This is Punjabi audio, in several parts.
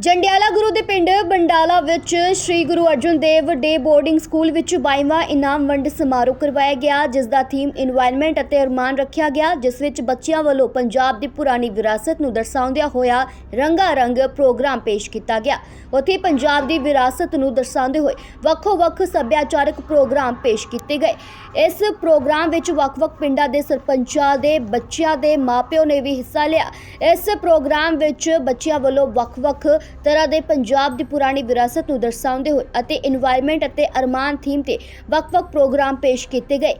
ਜੰਡਿਆਲਾ ਗੁਰੂ ਦੇ ਪਿੰਡ ਬੰਡਾਲਾ ਵਿੱਚ Sri Guru Arjan Dev day boarding school ਵਿੱਚ 22ਵਾਂ ਇਨਾਮ ਵੰਡ ਸਮਾਰੋਹ ਕਰਵਾਇਆ ਗਿਆ, ਜਿਸ ਦਾ ਥੀਮ ਇਨਵਾਇਰਨਮੈਂਟ ਅਤੇ ਅਰਮਾਨ ਰੱਖਿਆ ਗਿਆ, ਜਿਸ ਵਿੱਚ ਬੱਚਿਆਂ ਵੱਲੋਂ ਪੰਜਾਬ ਦੀ ਪੁਰਾਣੀ ਵਿਰਾਸਤ ਨੂੰ ਦਰਸਾਉਂਦਿਆਂ ਹੋਇਆ ਰੰਗਾ ਰੰਗ ਪ੍ਰੋਗਰਾਮ ਪੇਸ਼ ਕੀਤਾ ਗਿਆ। ਉੱਥੇ ਪੰਜਾਬ ਦੀ ਵਿਰਾਸਤ ਨੂੰ ਦਰਸਾਉਂਦੇ ਹੋਏ ਵੱਖੋ-ਵੱਖ ਸੱਭਿਆਚਾਰਕ ਪ੍ਰੋਗਰਾਮ ਪੇਸ਼ ਕੀਤੇ ਗਏ। ਇਸ ਪ੍ਰੋਗਰਾਮ ਵਿੱਚ ਵੱਖ-ਵੱਖ ਪਿੰਡਾਂ ਦੇ ਸਰਪੰਚਾਂ ਦੇ ਬੱਚਿਆਂ ਦੇ ਮਾਪਿਓ ਨੇ ਵੀ ਹਿੱਸਾ ਲਿਆ। ਇਸ ਪ੍ਰੋਗਰਾਮ ਵਿੱਚ ਬੱਚਿਆਂ ਵੱਲੋਂ ਵੱਖ-ਵੱਖ ਤਰ੍ਹਾਂ ਦੇ ਪੰਜਾਬ ਦੀ ਪੁਰਾਣੀ ਵਿਰਾਸਤ ਨੂੰ ਦਰਸਾਉਂਦੇ ਹੋਏ ਅਤੇ এনवायरमेंट ਅਤੇ ਅਰਮਾਨ ਥੀਮ ਤੇ ਵੱਖ-ਵੱਖ ਪ੍ਰੋਗਰਾਮ ਪੇਸ਼ ਕੀਤੇ ਗਏ।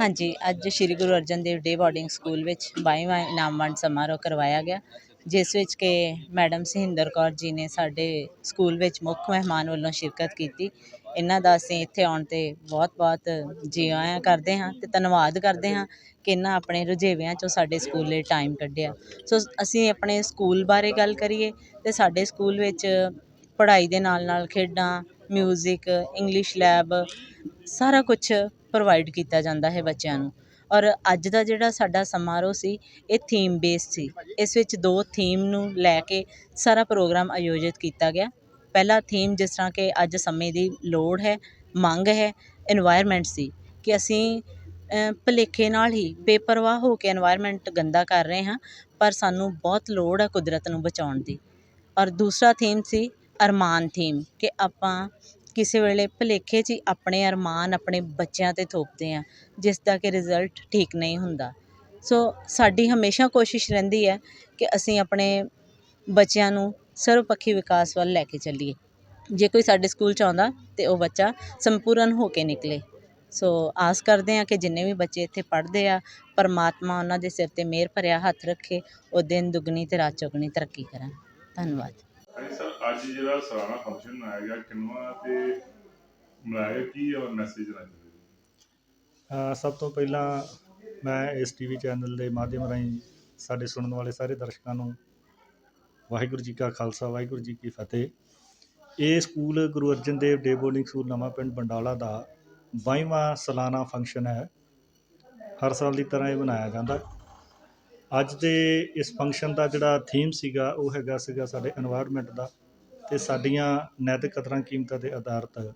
ਹਾਂਜੀ ਅੱਜ Shri Guru Arjan Dev day boarding school ਵਿੱਚ 22ਵਾਂ ਇਨਾਮ ਵੰਡ ਸਮਾਰੋਹ ਕਰਵਾਇਆ ਗਿਆ ਜਿਸ ਵਿੱਚ ਕਿ ਮੈਡਮ ਸਹਿੰਦਰ ਕੌਰ ਜੀ ਨੇ ਸਾਡੇ ਸਕੂਲ ਵਿੱਚ ਮੁੱਖ ਮਹਿਮਾਨ ਵੱਲੋਂ ਸ਼ਿਰਕਤ ਕੀਤੀ। ਇਹਨਾਂ ਦਾ ਅਸੀਂ ਇੱਥੇ ਆਉਣ ਤੇ ਬਹੁਤ-ਬਹੁਤ ਜੀ ਆਇਆਂ ਕਰਦੇ ਹਾਂ ਅਤੇ ਧੰਨਵਾਦ ਕਰਦੇ ਹਾਂ ਕਿ ਇਹਨਾਂ ਆਪਣੇ ਰੁਝੇਵਿਆਂ ਚੋਂ ਸਾਡੇ ਸਕੂਲ ਲਈ ਟਾਈਮ ਕੱਢਿਆ। ਸੋ ਅਸੀਂ ਆਪਣੇ ਸਕੂਲ ਬਾਰੇ ਗੱਲ ਕਰੀਏ ਤਾਂ ਸਾਡੇ ਸਕੂਲ ਵਿੱਚ ਪੜ੍ਹਾਈ ਦੇ ਨਾਲ ਨਾਲ ਖੇਡਾਂ, ਮਿਊਜ਼ਿਕ, ਇੰਗਲਿਸ਼ ਲੈਬ ਸਾਰਾ ਕੁਛ ਪ੍ਰੋਵਾਈਡ ਕੀਤਾ ਜਾਂਦਾ ਹੈ ਬੱਚਿਆਂ ਨੂੰ। ਔਰ ਅੱਜ ਦਾ ਜਿਹੜਾ ਸਾਡਾ ਸਮਾਰੋਹ ਸੀ, ਇਹ ਥੀਮ ਬੇਸ ਸੀ। ਇਸ ਵਿੱਚ ਦੋ ਥੀਮ ਨੂੰ ਲੈ ਕੇ ਸਾਰਾ ਪ੍ਰੋਗਰਾਮ ਆਯੋਜਿਤ ਕੀਤਾ ਗਿਆ। ਪਹਿਲਾ ਥੀਮ ਜਿਸ ਤਰ੍ਹਾਂ ਕਿ ਅੱਜ ਸਮੇਂ ਦੀ ਲੋੜ ਹੈ, ਮੰਗ ਹੈ ਇਨਵਾਇਰਮੈਂਟ ਸੀ ਕਿ ਅਸੀਂ ਭੁਲੇਖੇ ਨਾਲ ਹੀ ਬੇਪਰਵਾਹ ਹੋ ਕੇ ਇਨਵਾਇਰਮੈਂਟ ਗੰਦਾ ਕਰ ਰਹੇ ਹਾਂ, ਪਰ ਸਾਨੂੰ ਬਹੁਤ ਲੋੜ ਹੈ ਕੁਦਰਤ ਨੂੰ ਬਚਾਉਣ ਦੀ। ਔਰ ਦੂਸਰਾ ਥੀਮ ਸੀ ਅਰਮਾਨ ਥੀਮ ਕਿ ਆਪਾਂ ਕਿਸੇ ਵੇਲੇ ਭੁਲੇਖੇ 'ਚ ਹੀ ਆਪਣੇ ਅਰਮਾਨ ਆਪਣੇ ਬੱਚਿਆਂ 'ਤੇ ਥੋਪਦੇ ਹਾਂ, ਜਿਸ ਦਾ ਕਿ ਰਿਜ਼ਲਟ ਠੀਕ ਨਹੀਂ ਹੁੰਦਾ। ਸੋ ਸਾਡੀ ਹਮੇਸ਼ਾ ਕੋਸ਼ਿਸ਼ ਰਹਿੰਦੀ ਹੈ ਕਿ ਅਸੀਂ ਆਪਣੇ ਬੱਚਿਆਂ ਨੂੰ ਸਰਵਪੱਖੀ ਵਿਕਾਸ ਵੱਲ ਲੈ ਕੇ ਚੱਲੀਏ। ਜੇ ਕੋਈ ਸਾਡੇ ਸਕੂਲ 'ਚ ਆਉਂਦਾ ਤੇ ਉਹ ਬੱਚਾ ਸੰਪੂਰਨ ਹੋ ਕੇ ਨਿਕਲੇ। ਸੋ ਆਸ ਕਰਦੇ ਹਾਂ ਕਿ ਜਿੰਨੇ ਵੀ ਬੱਚੇ ਇੱਥੇ ਪੜ੍ਹਦੇ ਆ ਪਰਮਾਤਮਾ ਉਹਨਾਂ ਦੇ ਸਿਰ ਤੇ ਮਿਹਰ ਭਰਿਆ ਹੱਥ ਰੱਖੇ ਉਹ ਦਿਨ ਦੁੱਗਣੀ ਤੇ ਰਾਤ ਚੌਗਣੀ ਤਰੱਕੀ ਕਰਨ। ਧੰਨਵਾਦ। ਹਾਂਜੀ ਸਰ ਅੱਜ ਜਿਹੜਾ ਸਾਲਾਨਾ ਫੰਕਸ਼ਨ ਮਨਾਇਆ ਗਿਆ ਕਿੰਨਵਾਂ ਤੇ ਮਨਾਇਆ ਗਿਆ ਕੀ ਔਰ ਮੈਸੇਜ ਦੇਣਾ ਚਾਹੁੰਦੇ ਜੀ ਅ, ਸਭ ਤੋਂ ਪਹਿਲਾਂ ਮੈਂ ਇਸ ਟੀਵੀ ਚੈਨਲ ਦੇ ਮਾਧਿਅਮ ਰਾਹੀਂ ਸਾਡੇ ਸੁਣਨ ਵਾਲੇ ਸਾਰੇ ਦਰਸ਼ਕਾਂ ਨੂੰ ਵਾਹਿਗੁਰੂ ਜੀ ਕਾ ਖਾਲਸਾ ਵਾਹਿਗੁਰੂ ਜੀ ਕੀ ਫਤਿਹ। ਇਹ school Guru Arjan Dev day boarding school Nawan Pind Bandala ਦਾ 22ਵਾਂ ਸਾਲਾਨਾ ਫੰਕਸ਼ਨ ਹੈ। ਹਰ ਸਾਲ ਦੀ ਤਰ੍ਹਾਂ ਇਹ ਮਨਾਇਆ ਜਾਂਦਾ। ਅੱਜ ਦੇ ਇਸ ਫੰਕਸ਼ਨ ਦਾ ਜਿਹੜਾ ਥੀਮ ਸੀਗਾ ਉਹ ਹੈਗਾ ਸੀਗਾ ਸਾਡੇ এনवायरमेंट ਦਾ ਤੇ ਸਾਡੀਆਂ ਨੈਤਿਕ ਕਦਰਾਂ ਕੀਮਤਾਂ ਦੇ ਆਧਾਰਿਤ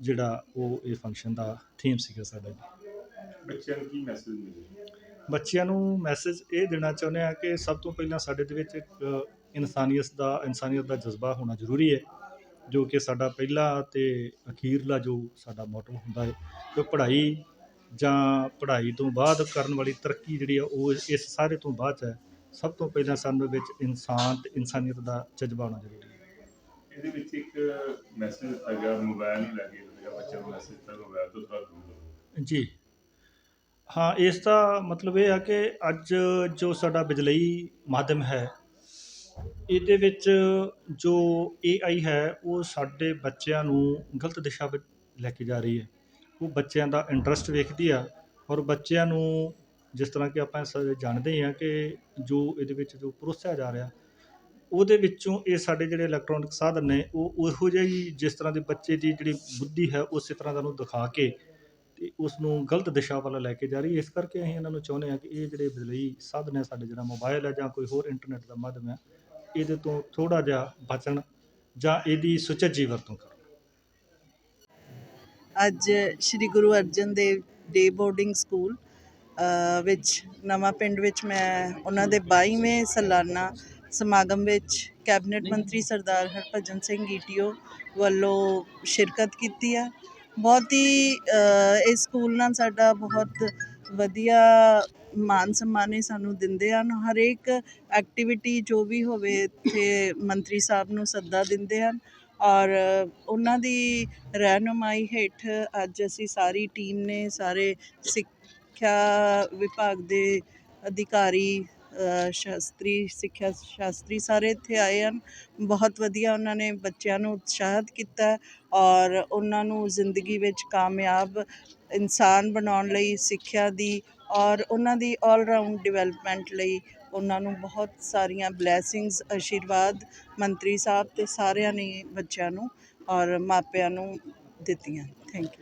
ਜਿਹੜਾ ਉਹ ਇਹ ਫੰਕਸ਼ਨ ਦਾ ਥੀਮ ਸੀਗਾ ਸਾਡਾ ਜੀ। ਬੱਚਿਆਂ ਨੂੰ ਕੀ ਮੈਸੇਜ ਮਿਲੇ? ਬੱਚਿਆਂ ਨੂੰ ਮੈਸੇਜ ਇਹ ਦੇਣਾ ਚਾਹੁੰਦੇ ਆ ਕਿ ਸਭ ਤੋਂ ਪਹਿਲਾਂ ਸਾਡੇ ਦੇ ਵਿੱਚ ਇੱਕ ਇਨਸਾਨੀਅਤ ਦਾ ਇਨਸਾਨੀਅਤ ਦਾ ਜਜ਼ਬਾ ਹੋਣਾ ਜ਼ਰੂਰੀ ਹੈ ਜੋ ਕਿ ਸਾਡਾ ਪਹਿਲਾ ਤੇ ਅਖੀਰਲਾ ਜੋ ਸਾਡਾ ਮੋਟੋ ਹੁੰਦਾ ਹੈ ਕਿ ਪੜ੍ਹਾਈ ਜਾਂ ਪੜ੍ਹਾਈ ਤੋਂ ਬਾਅਦ ਕਰਨ ਵਾਲੀ ਤਰੱਕੀ ਜਿਹੜੀ ਆ ਉਹ ਇਸ ਸਾਰੇ ਤੋਂ ਬਾਅਦ ਹੈ। ਸਭ ਤੋਂ ਪਹਿਲਾਂ ਸਾਨੂੰ ਵਿੱਚ ਇਨਸਾਨ ਤੇ ਇਨਸਾਨੀਅਤ ਦਾ ਜਜ਼ਬਾ ਹੋਣਾ ਜ਼ਰੂਰੀ ਹੈ। ਇਹਦੇ ਵਿੱਚ ਇੱਕ ਮੈਸੇਜ ਦਿੱਤਾ ਗਿਆ ਮੋਬਾਈਲ ਨਹੀਂ ਲੱਗੇ ਜਿਹੜਾ ਬੱਚਿਆਂ ਨੂੰ ਮੈਸੇਜ ਦਿੱਤਾ ਮੋਬਾਈਲ ਤੋਂ ਥੋੜਾ ਦੂਰ ਜੀ। ਹਾਂ ਇਸ ਦਾ ਮਤਲਬ ਇਹ ਆ ਕਿ ਅੱਜ ਜੋ ਸਾਡਾ ਬਿਜਲਈ ਮਾਧਿਅਮ ਹੈ ਇਹਦੇ ਵਿੱਚ ਜੋ ਏ ਆਈ ਹੈ, ਉਹ ਸਾਡੇ ਬੱਚਿਆਂ ਨੂੰ ਗਲਤ ਦਿਸ਼ਾ ਵਿੱਚ ਲੈ ਕੇ ਜਾ ਰਹੀ ਹੈ। ਉਹ ਬੱਚਿਆਂ ਦਾ ਇੰਟਰਸਟ ਵੇਖਦੀ ਆ ਔਰ ਬੱਚਿਆਂ ਨੂੰ ਜਿਸ ਤਰ੍ਹਾਂ ਕਿ ਆਪਾਂ ਸਾਰੇ ਜਾਣਦੇ ਹਾਂ ਕਿ ਜੋ ਇਹਦੇ ਵਿੱਚ ਜੋ ਪਰੋਸਿਆ ਜਾ ਰਿਹਾ, ਉਹਦੇ ਵਿੱਚੋਂ ਇਹ ਸਾਡੇ ਜਿਹੜੇ ਇਲੈਕਟ੍ਰੋਨਿਕ ਸਾਧਨ ਨੇ, ਉਹ ਉਹੋ ਜਿਹੇ ਹੀ ਜਿਸ ਤਰ੍ਹਾਂ ਦੇ ਬੱਚੇ ਦੀ ਜਿਹੜੀ ਬੁੱਧੀ ਹੈ, ਉਸੇ ਤਰ੍ਹਾਂ ਦਾ ਉਹਨੂੰ ਦਿਖਾ ਕੇ ਤੇ ਉਸ ਨੂੰ ਗਲਤ ਦਿਸ਼ਾ ਵੱਲ ਲੈ ਕੇ ਜਾ ਰਹੀ ਹੈ। ਇਸ ਕਰਕੇ ਅਸੀਂ ਇਹਨਾਂ ਨੂੰ ਚਾਹੁੰਦੇ ਹਾਂ ਕਿ ਇਹ ਜਿਹੜੇ ਬਿਜਲੀ ਸਾਧਨ ਹੈ ਸਾਡੇ ਜਿਹੜਾ ਮੋਬਾਈਲ ਹੈ ਜਾਂ ਕੋਈ ਹੋਰ ਇੰਟਰਨੈਟ ਦਾ ਮਾਧਿਅਮ ਹੈ ਇਹਦੇ ਤੋਂ ਥੋੜਾ ਜਿਹਾ ਬਚਣ ਜਾਂ ਇਹਦੀ ਸੁਚੱਜੀ ਵਰਤੋਂ ਕਰਨ ਅੱਜ Sri Guru Arjan Dev day boarding school ਵਿੱਚ, ਨਵਾਂ ਪਿੰਡ ਵਿੱਚ ਮੈਂ ਉਹਨਾਂ ਦੇ 22ਵੇਂ ਸਾਲਾਨਾ ਸਮਾਗਮ ਵਿੱਚ ਕੈਬਨਿਟ ਮੰਤਰੀ ਸਰਦਾਰ ਹਰਭਜਨ ਸਿੰਘ ਈਟੀਓ ਵੱਲੋਂ ਸ਼ਿਰਕਤ ਕੀਤੀ ਆ। ਬਹੁਤ ਹੀ ਇਸ ਸਕੂਲ ਨਾਲ ਸਾਡਾ ਬਹੁਤ ਵਧੀਆ ਮਾਨ ਸਨਮਾਨ ਇਹ ਸਾਨੂੰ ਦਿੰਦੇ ਹਨ। ਹਰੇਕ ਐਕਟੀਵਿਟੀ ਜੋ ਵੀ ਹੋਵੇ, ਇੱਥੇ ਮੰਤਰੀ ਸਾਹਿਬ ਨੂੰ ਸੱਦਾ ਦਿੰਦੇ ਹਨ ਔਰ ਉਹਨਾਂ ਦੀ ਰਹਿਨੁਮਾਈ ਹੇਠ ਅੱਜ ਅਸੀਂ ਸਾਰੀ ਟੀਮ ਨੇ, ਸਾਰੇ ਸਿੱਖਿਆ ਵਿਭਾਗ ਦੇ ਅਧਿਕਾਰੀ ਸ਼ਾਸਤਰੀ, ਸਿੱਖਿਆ ਸ਼ਾਸਤਰੀ ਸਾਰੇ ਇੱਥੇ ਆਏ ਹਨ। ਬਹੁਤ ਵਧੀਆ ਉਹਨਾਂ ਨੇ ਬੱਚਿਆਂ ਨੂੰ ਉਤਸ਼ਾਹਿਤ ਕੀਤਾ ਔਰ ਉਹਨਾਂ ਨੂੰ ਜ਼ਿੰਦਗੀ ਵਿੱਚ ਕਾਮਯਾਬ ਇਨਸਾਨ ਬਣਾਉਣ ਲਈ, ਸਿੱਖਿਆ ਦੀ ਔਰ ਉਹਨਾਂ ਦੀ ਆਲਰਾਊਂਡ ਡਿਵੈਲਪਮੈਂਟ ਲਈ ਉਹਨਾਂ ਨੂੰ ਬਹੁਤ ਸਾਰੀਆਂ ਬਲੇਸਿੰਗਸ ਆਸ਼ੀਰਵਾਦ ਮੰਤਰੀ ਸਾਹਿਬ ਅਤੇ ਸਾਰਿਆਂ ਨੇ ਬੱਚਿਆਂ ਨੂੰ ਔਰ ਮਾਪਿਆਂ ਨੂੰ ਦਿੱਤੀਆਂ। Thank you